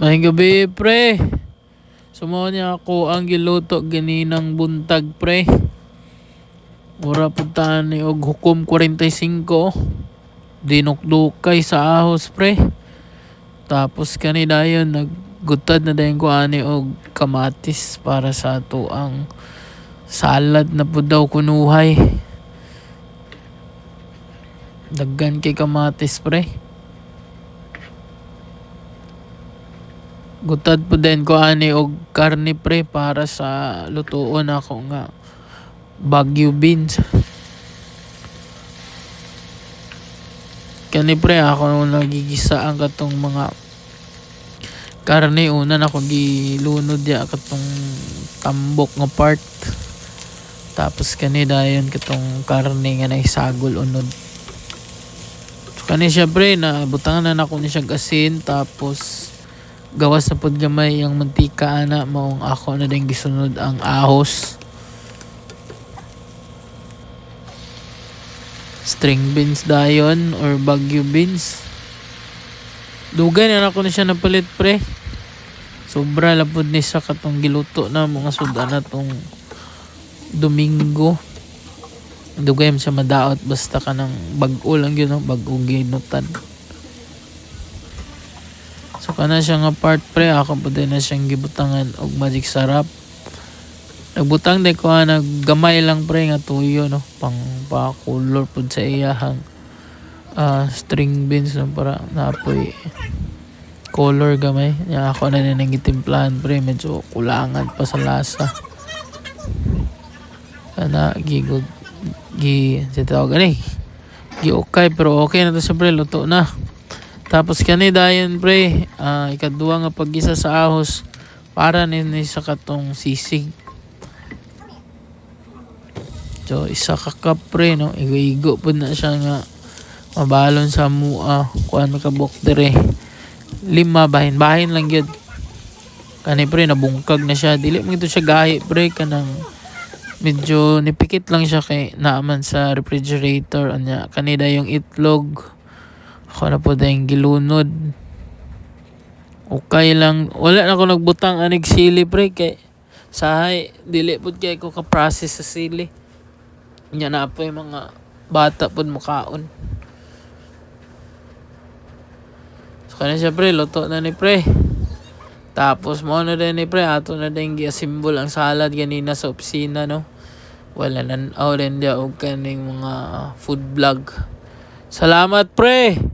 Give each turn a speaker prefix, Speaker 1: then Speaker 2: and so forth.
Speaker 1: May gabi, pre. Sumawa niya ako ang giluto ganinang buntag, pre. Mura puntahan ni og hukom 45. Dinukdukay sa ahos, pre. Tapos kani dayon naggutad na dayon ko ani og kamatis para sa ato ang salad na po daw kunuhay. Daggan kay kamatis, pre. Gutad po din ko ani og karne pre para sa lutuon ako nga Baguio beans. Kani pre ako nagigisa ang katong mga karne una na ako gilunod ya katong tambok nga part. Tapos kani dayon katong karne nga naisagol unod. So, kani siya pre na butangan na nako ni siya asin tapos gawas pod gamay ang mantika ana maong ako na din gisunod ang ahos. String beans dayon or bagyo beans. Dugay na ako na siya napalit pre. Sobra lapod ni sa katong giluto na mga suda na tong Domingo. Dugay siya madaot basta ka ng bag-o lang yun bag-o ginutan So kana siya nga part pre ako pa din na siyang gibutangan og magic sarap. Nagbutang din ko nga naggamay lang pre nga tuyo no pang pa color pud sa iyahang ah, string beans no para napoy color gamay. Nya ako na din nang gitimplahan pre medyo kulangan pa sa lasa. Kana gigod gi sa tawag ani. Gi okay pero okay na to sa pre luto na. Tapos kani dayon pre, ah, ikaduwa nga pagisa sa ahos para ni, ni sa katong sisig. So isa ka cup pre no, igo-igo pud na siya nga mabalon sa mua kuan makabok dire. Lima bahin, bahin lang gyud. Kani pre nabungkag na siya, dili mo siya gahi pre kanang medyo nipikit lang siya kay naaman sa refrigerator anya kanida yung itlog ako na po dahil gilunod. Okay lang. Wala na ako nagbutang anig sili pre kay sahay dili pud kay ko ka process sa sili. Nya na po yung mga bata pud makaon. So kana siya pre luto na ni pre. Tapos mo na din ni pre ato na din gi-assemble ang salad ganina sa opisina no. Wala nan oh din dia og kaning mga food vlog. Salamat pre.